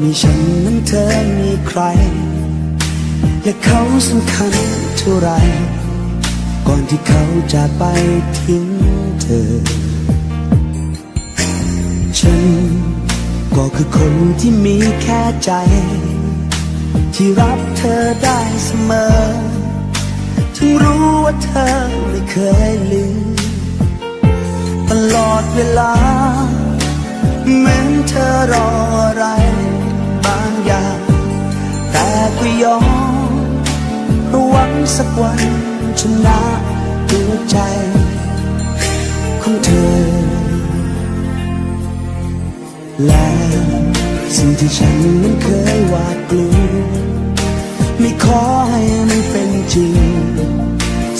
มีฉันนั้นเธอมีใคร และเขาสำคัญเท่าไร ก่อนที่เขาจะไปทิ้งเธอ ฉันก็คือคนที่มีแค่ใจ ที่รับเธอได้เสมอ ถึงรู้ว่าเธอไม่เคยลืมตลอดเวลาเหมือนเธอรออะไร แต่ก็ยอมเพราะหวังสักวันชนะหัวใจของเธอ และสิ่งที่ฉันนั้นเคยหวาดกลัวไม่ขอให้มันเป็นจริง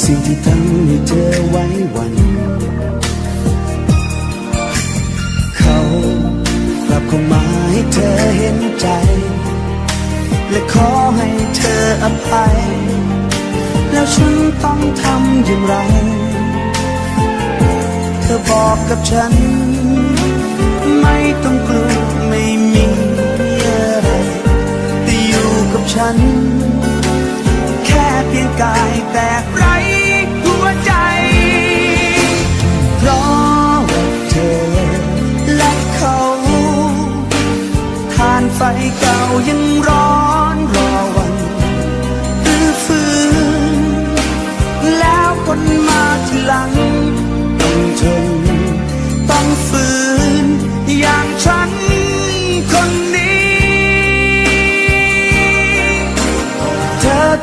สิ่งที่ทำให้เธอไว้วัน เขากลับเข้ามาให้เธอเห็นใจ และขอให้เธออภัย แล้วฉันต้องทำอย่างไร เธอบอกกับฉัน ไม่ต้องกลัวไม่มีอะไรแต่อยู่กับฉัน แค่เพียงกายแต่ไรหัวใจ เพราะเธอและเขา ทานไฟเก่ายังร้อน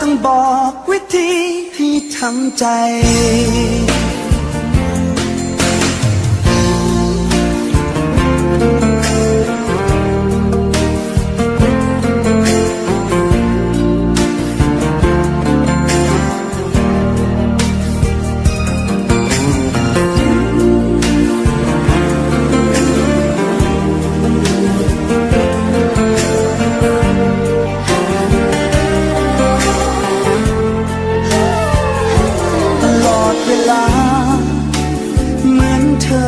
ต้องบอกวิธีที่ทำใจ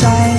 ใจ